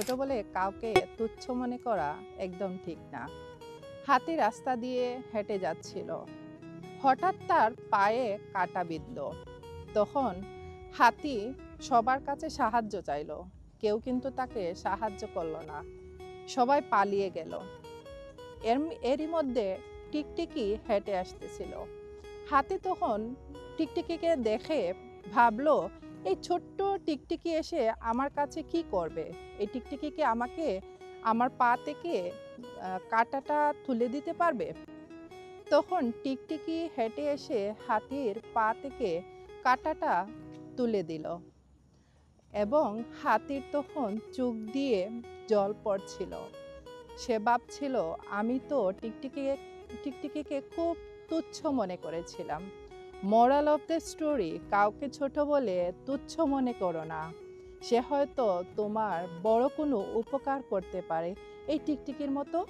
ছোট বলে কাউকে তুচ্ছ মনে করা একদম ঠিক না। হাতি রাস্তা দিয়ে হেঁটে যাচ্ছিল। হঠাৎ তার পায়ে কাটা বিঁধল। তখন হাতি সবার কাছে সাহায্য চাইলো। কেউ কিন্তু তাকে সাহায্য করল না। সবাই পালিয়ে গেল। এর, এরই মধ্যে টিকটিকি হেঁটে আসতেছিল। হাতি তখন টিকটিকিকে দেখে ভাবলো এই ছোট্ট টিকটিকি এসে আমার কাছে কি করবে? এই টিকটিকিকে আমাকে আমার পা থেকে কাঁটাটা তুলে দিতে পারবে? তখন টিকটিকি হেঁটে এসে হাতির পা থেকে কাঁটাটা তুলে দিল এবং হাতির তখন চোখ দিয়ে জল পড়ছিল। সে ভাবছিল, আমি তো টিকটিকি, টিকটিকিকে খুব তুচ্ছ মনে করেছিলাম। মোরাল অফ দ্য স্টোরি কাউকে ছোট বলে তুচ্ছ মনে করো না। সে হয়তো তোমার বড় কোনো উপকার করতে পারে। এই টিকটিকির মতো